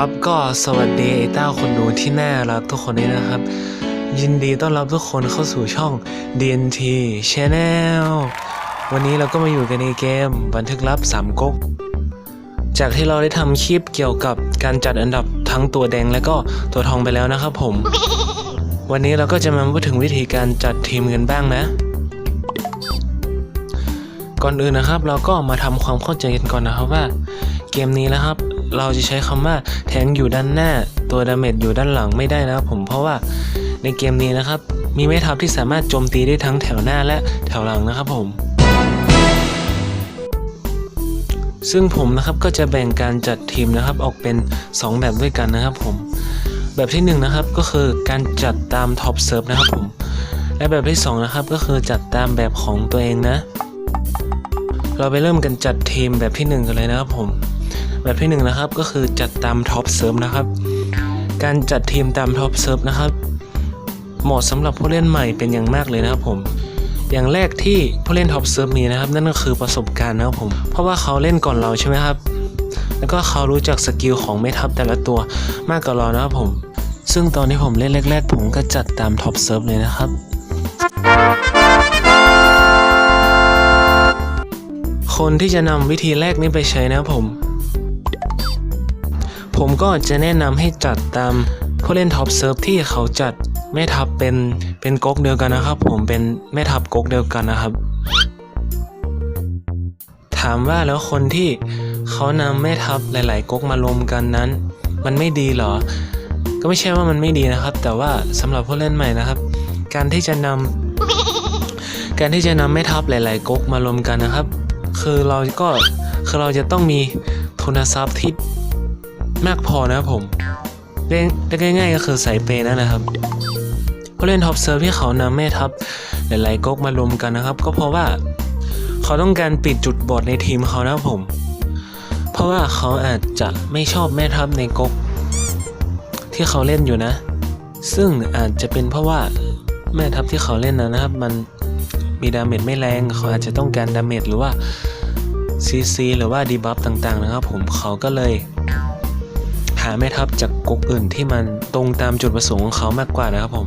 ครับก็สวัสดีไอ้เต้าคนดูที่น่ารักทุกคนด้วยนะครับ ยินดีต้อนรับทุกคนเข้าสู่ช่อง DNT Channel วันนี้เราก็มาอยู่กันในเกมบันทึกลับสามก๊กจากที่เราได้ทำคลิปเกี่ยวกับการจัดอันดับทั้งตัวแดงและก็ตัวทองไปแล้วนะครับผม วันนี้เราก็จะมาพูดถึงวิธีการจัดทีมกันบ้างนะ ก่อนอื่นนะครับ เราก็มาทำความเข้าใจกันก่อนนะครับว่า เกมนี้นะครับ เราจะใช้คำว่าแทงอยู่ด้านหน้า ตัวดาเมจอยู่ด้านหลังไม่ได้นะครับผมเพราะว่าในเกมนี้นะครับ มีแม่ทัพที่สามารถโจมตีได้ทั้งแถวหน้าและแถวหลังนะครับผม ซึ่งผมนะครับก็จะแบ่งการจัดทีมนะครับออกเป็น 2 แบบด้วยกันนะครับผม แบบที่1นงนะครับก็คือการจัดตามท็อปเซิร์ฟนะครับผม และแบบที่2นะครับก็คือจัดตามแบบของตัวเองนะ เราไปเริ่มกันจัดทีมแบบที่ 1 กันเลยนะครับผม แบบที่1นนะครับก็คือจัดตามท็อปเซิร์ฟนะครับ การจัดทีมตามท็อปเซิร์ฟนะครับเหมาะสำหรับผู้เล่นใหม่เป็นอย่างมากเลยนะครับผมอย่างแรกที่ผู้เล่นท็อปเซิร์ฟมีนะครับ นั่นก็คือประสบการณ์นะครับผมเพราะว่าเขาเล่นก่อนเราใช่ไหมครับ แล้วก็เขารู้จักสกิลของแม่ทัพแต่ละตัวมากกว่าเรานะครับผม ซึ่งตอนที่ผมเล่นแรก ๆ ผมก็จัดตามท็อปเซิร์ฟเลยนะครับคนที่จะนำวิธีแรกนี้ไปใช้นะครับผม ผมก็จะแนะนำให้จัดตามผู้เล่นท็อปเซิร์ฟที่เขาจัดแม่ทัพเป็นเป็นก๊กเดียวกันนะครับ ผมเป็นแม่ทัพก๊กเดียวกันนะครับ ถามว่าแล้วคนที่เขานำแม่ทัพหลาย ๆก๊กมารวมกันนั้น มันไม่ดีเหรอ ก็ไม่ใช่ว่ามันไม่ดีนะครับ แต่ว่าสำหรับผู้เล่นใหม่นะครับ การที่จะนำการที่จะนำแม่ทัพหลาย ๆก๊กมารวมกันนะครับ คือเราก็คือเราจะต้องมีทุนทรัพย์ที่ มากพอนะครับผมเรียกเรียกง่ายๆก็คือสายเปย์นั่นแหละครับผู้เล่นท็อปเซิร์ฟที่เขานำแม่ทัพหลายๆก๊กมารวมกันนะครับ ก็เพราะว่าเขาต้องการปิดจุดบอดในทีมเขานะครับผม เพราะว่าเขาอาจจะไม่ชอบแม่ทัพในก๊กที่เขาเล่นอยู่นะ ซึ่งอาจจะเป็นเพราะว่าแม่ทัพที่เขาเล่นนะนะครับ มันมีดาเมจไม่แรงเขาอาจจะต้องการดาเมจหรือว่าซีซีหรือว่าดีบัฟต่างๆนะครับ ผมเขาก็เลย หาแม่ทัพจากกกอื่นที่มันตรงตามจุดประสงค์ของเขามากกว่านะครับผม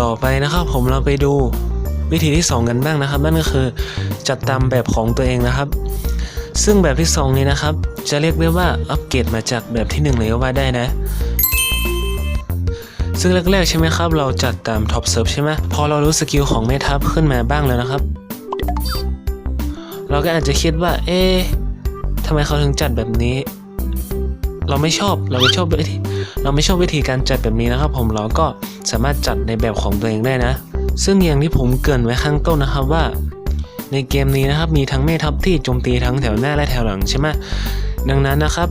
ต่อไปนะครับผมเราไปดูวิธีที่ 2 กันบ้างนะครับ นั่นก็คือจัดตามแบบของตัวเองนะครับ ซึ่งแบบที่ 2 นี้นะครับ จะเรียกได้ว่าอัปเกรดมาจากแบบที่ 1 เลยก็ว่าได้นะ ซึ่งแรกๆใช่ไหมครับ เราจัดตามท็อปเซิร์ฟใช่ไหมพอเรารู้สกิลของแม่ทัพขึ้นมาบ้างแล้วนะครับ เราก็อาจจะคิดว่า เอ๊ะทำไมเขาถึงจัดแบบนี้ เราไม่ชอบเราไม่ชอบวิธีเราไม่ชอบวิธีการจัดแบบนี้นะครับ ผมเราก็สามารถจัดในแบบของตัวเองได้นะ ซึ่งอย่างที่ผมเกรินไว้ข้างต้นนะครับว่า ในเกมนี้นะครับมีทั้งแม่ทัพที่โจมตีทั้งแถวหน้าและแถวหลังใช่ไหมดังนั้นนะครับ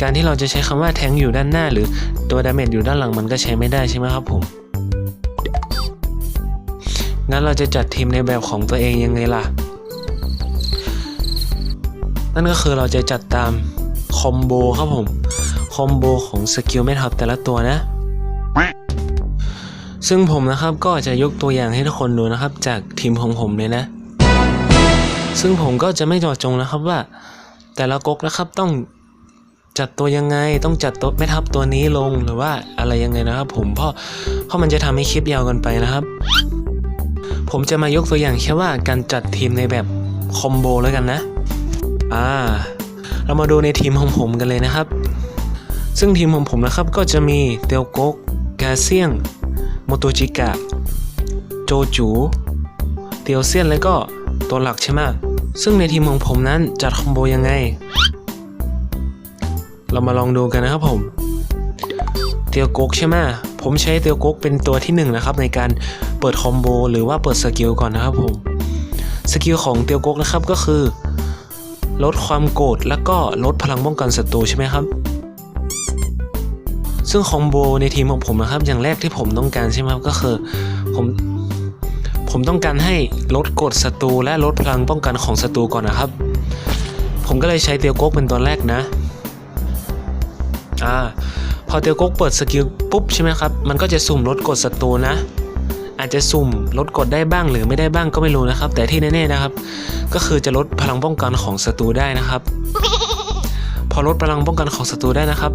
การที่เราจะใช้คำว่าแทงอยู่ด้านหน้า หรือตัวดาเมจอยู่ด้านหลังมันก็ใช้ไม่ได้ใช่ไหมครับผม งั้นเราจะจัดทีมในแบบของตัวเองยังไงล่ะ นั่นก็คือเราจะจัดตามคอมโบครับผม คอมโบของสกิลแม่ทัพแต่ละตัวนะ ซึ่งผมนะครับก็จะยกตัวอย่างให้ทุกคนดูนะครับ จากทีมของผมเลยนะ ซึ่งผมก็จะไม่จาะจงนะครับว่า แต่ละก๊กนะครับต้องจัดตัวยังไงต้องจัดตัวแม่ทัพตัวนี้ลงหรือว่าอะไรยังไงนะครับ ผมเพราะเพราะมันจะทำให้คลิปยาวกันไปนะครับ ผมจะมายกตัวอย่างแค่ว่าการจัดทีมในแบบคอมโบแล้วกันนะ อ่า เรามาดูในทีมของผมกันเลยนะครับ ซึ่งทีมของผมนะครับก็จะมีเตียวโกกกาเซียงโมโตจิกะ โจจู เตียวเซียนแล้วก็ตัวหลักใช่ไหมซึ่งในทีมของผมนั้นจัดคอมโบยังไง เรามาลองดูกันนะครับผม เตียวโกกใช่ไหมผมใช้เตียวโกกเป็นตัวที่หนึ่งนะครับในการ เปิดคอมโบหรือว่าเปิดสกิลก่อนนะครับผมสกิลของเตียวโกกนะครับก็คือ ลดความโกรธแล้วก็ลดพลังป้องกันศัตรูใช่ไหมครับ ซึ่งคอมโบในทีมของผมนะครับ อย่างแรกที่ผมต้องการใช่ไหมครับก็คือผมผมต้องการให้ลดกดศัตรูและลดพลังป้องกันของศัตรูก่อนนะครับ ผมก็เลยใช้เตียวโกกเป็นตัวแรกนะอ่าพอเตียวโกกเปิดสกิลปุ๊บใช่ไหมครับ มันก็จะสุ่มลดกดศัตรูนะ อาจจะสุ่มลดกดได้บ้างหรือไม่ได้บ้างก็ไม่รู้นะครับ แต่ที่แน่ๆนะครับ ก็คือจะลดพลังป้องกันของศัตรูได้นะครับ พอลดพลังป้องกันของศัตรูได้นะครับ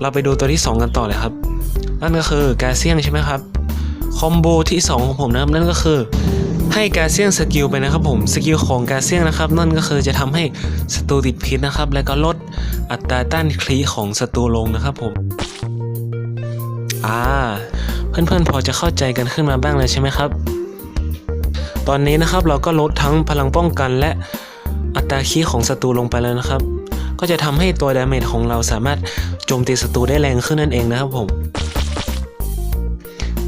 เราไปดูตัวที่ 2 กันต่อเลยครับ นั่นก็คือกาเซียงใช่ไหมครับคอมโบที่ 2 ของผมนะครับนั่นก็คือให้กาเซียงสกิลไปนะครับผมสกิลของกาเซียงนะครับ นั่นก็คือจะทำให้ศัตรูติดพิษนะครับ แล้วก็ลดอัตราต้านคลีของศัตรูลงนะครับผมอ่า เพื่อนๆพอจะเข้าใจกันขึ้นมาบ้างเลยใช่ไหมครับ ตอนนี้นะครับเราก็ลดทั้งพลังป้องกันและอัตราคีของศัตรูลงไปแล้วนะครับ ก็จะทำให้ตัวดาเมจของเราสามารถโจมตีศัตรูได้แรงขึ้นนั่นเองนะครับผม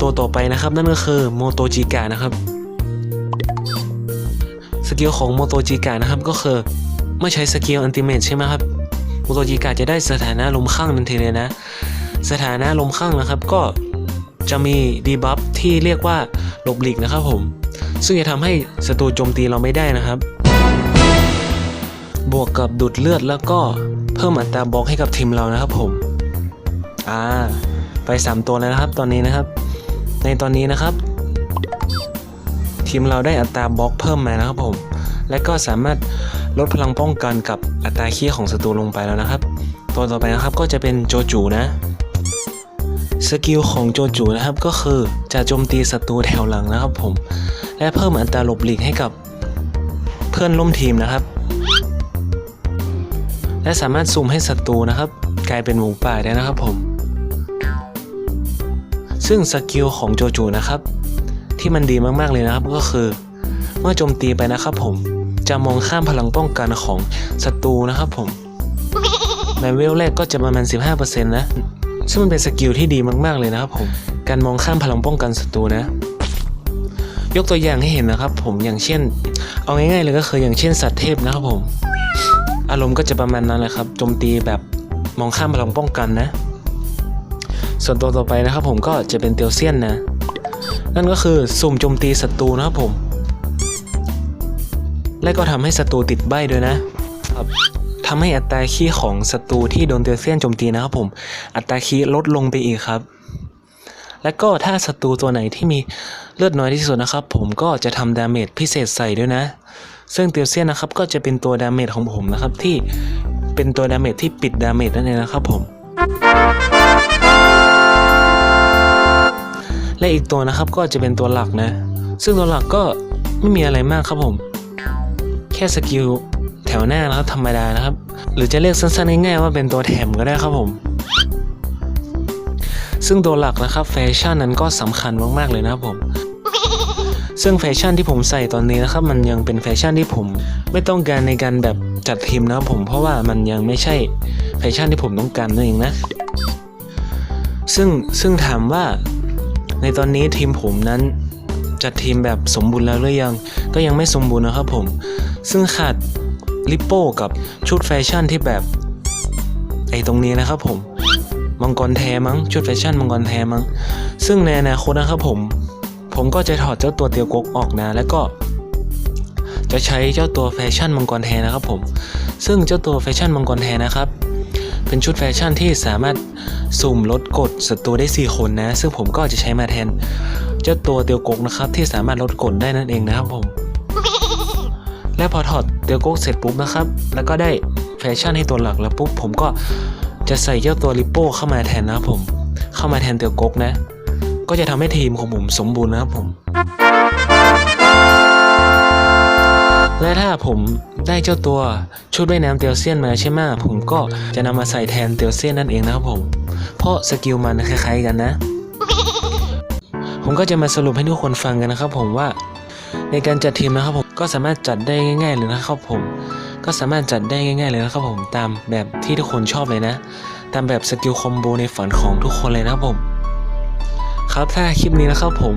ตัวต่อไปนะครับนั่นก็คือโมโตจิกะนะครับสกิลของโมโตจิกะนะครับก็คือเมื่อใช้สกิลอันติเมตใช่ไหมครับโมโตจิกะจะได้สถานะลมข้างทันทีเลยนะ สถานะลมข้างนะครับ ก็ จะมีดีบัฟที่เรียกว่าหลบหลีกนะครับผม ซึ่งจะทำให้ศัตรูโจมตีเราไม่ได้นะครับ บวกกับดูดเลือดแล้วก็เพิ่มอัตราบล็อกให้กับทีมเรานะครับผม อ่า ไป 3 ตัวแล้วนะครับ ตอนนี้นะครับ ในตอนนี้นะครับ ทีมเราได้อัตราบล็อกเพิ่มมานะครับผม และก็สามารถลดพลังป้องกันกับอัตราคีของศัตรูลงไปแล้วนะครับ ตัวต่อไปนะครับก็จะเป็นโจจูนะ สกิลของโจจูนะครับก็คือจะโจมตีศัตรูแถวหลังนะครับผม และเพิ่มอัตราหลบหลีกให้กับเพื่อนร่วมทีมนะครับ และสามารถซูมให้ศัตรูนะครับ กลายเป็นหมูป่าได้นะครับผม ซึ่งสกิลของโจจูนะครับ ที่มันดีมากๆเลยนะครับก็คือ เมื่อโจมตีไปนะครับผมจะมองข้ามพลังป้องกันของศัตรูนะครับผมในเวลแรกก็จะประมาณ 15%นะ ซึ่งมันเป็นสกิลที่ดีมากๆเลยนะครับผม การมองข้ามพลังป้องกันศัตรูนะ ยกตัวอย่างให้เห็นนะครับ ผมอย่างเช่น เอาง่ายๆเลยก็คืออย่างเช่นสัตว์เทพนะครับผม อารมณ์ก็จะประมาณนั้นแหละครับโจมตีแบบมองข้ามพลังป้องกันนะ ส่วนตัวต่อไปนะครับ ผมก็จะเป็นเตียวเซียนนะ นั่นก็คือสุ่มโจมตีศัตรูนะครับผม และก็ทำให้ศัตรูติดใบ้ด้วยนะครับ ทำให้อัตราคีของศัตรูที่โดนเตียเซียนโจมตีนะครับผม อัตราคีลดลงไปอีกครับ และก็ถ้าศัตรูตัวไหนที่มีเลือดน้อยที่สุดนะครับ ผมก็จะทำดาเมจพิเศษใส่ด้วยนะ ซึ่งเตียวเซียนนะครับก็จะเป็นตัวดาเมจของผมนะครับที่เป็นตัวดาเมจที่ปิดดาเมจนั่นเองนะครับผมและอีกตัวนะครับก็จะเป็นตัวหลักนะ ซึ่งตัวหลักก็ไม่มีอะไรมากครับผม แค่สกิล วหน้านะครับธรรมดานะครับ หรือจะเรียกสั้นๆง่ายๆว่าเป็นตัวแถมก็ได้ครับผม ซึ่งตัวหลักนะครับแฟชั่นนั้นก็สำคัญมากๆเลยนะครับผม ซึ่งแฟชั่นที่ผมใส่ตอนนี้นะครับ มันยังเป็นแฟชั่นที่ผม ไม่ต้องการในการแบบจัดทีมนะครับผมเพราะว่ามันยังไม่ใช่แฟชั่นที่ผมต้องการนั่นเองนะ ซึ่งซึ่งถามว่าในตอนนี้ทีมผมนั้นจัดทีมแบบสมบูรณ์แล้วหรือยัง ก็ยังไม่สมบูรณ์นะครับผม ซึ่งขาด ลิปโป้กับชุดแฟชั่นที่แบบ ไอ้ตรงนี้นะครับผมมังกรแท้มั้งชุดแฟชั่นมังกรแท้มั้งซึ่งในอนาคตนะครับผม ผมก็จะถอดเจ้าตัวเตียวกกออกนะ แล้วก็จะใช้เจ้าตัวแฟชั่นมังกรแท้นะครับผม ซึ่งเจ้าตัวแฟชั่นมังกรแท้นะครับ เป็นชุดแฟชั่นที่สามารถสุ่มลดกดศัตรูได้ 4 คนนะ ซึ่งผมก็จะใช้มาแทน เจ้าตัวเตียวกกนะครับที่สามารถลดกดได้นั่นเองนะครับผม และพอถอดเตียวกกเสร็จปุ๊บนะครับ แล้วก็ได้แฟชั่นให้ตัวหลักแล้วปุ๊บผมก็จะใส่เจ้าตัวลิปโป้เข้ามาแทนนะครับผม เข้ามาแทนเตียวกกนะ ก็จะทำให้ทีมของผมสมบูรณ์นะครับผม และถ้าผมได้เจ้าตัวชุดว่ายน้ำเตียวเซียนมาใช่ไหมผมก็จะนำมาใส่แทนเตียวเซียนนั่นเองนะครับผม เพราะสกิลมันคล้ายๆกันนะ ผมก็จะมาสรุปให้ทุกคนฟังกันนะครับผมว่า ในการจัดทีมนะครับผมก็สามารถจัดได้ง่าย ๆ เลยนะครับผม ก็สามารถจัดได้ง่าย ๆ เลยนะครับผมตามแบบที่ทุกคนชอบเลยนะ ตามแบบสกิลคอมโบในฝันของทุกคนเลยนะครับผม ครับถ้าคลิปนี้นะครับผม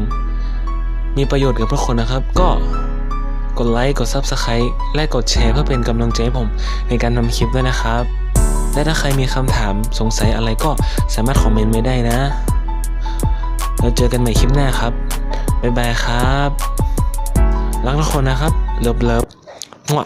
มีประโยชน์กับทุกคนนะครับ ก็กดไลค์กด Subscribe และกดแชร์เพื่อเป็นกำลังใจให้ผมในการทำคลิปด้วยนะครับและถ้าใครมีคำถามสงสัยอะไรก็สามารถคอมเมนต์ไว้ได้นะ แล้วเจอกันใหม่คลิปหน้าครับ บ๊ายบายครับ รักทุกคนนะครับ เลิฟเลิฟมั่ว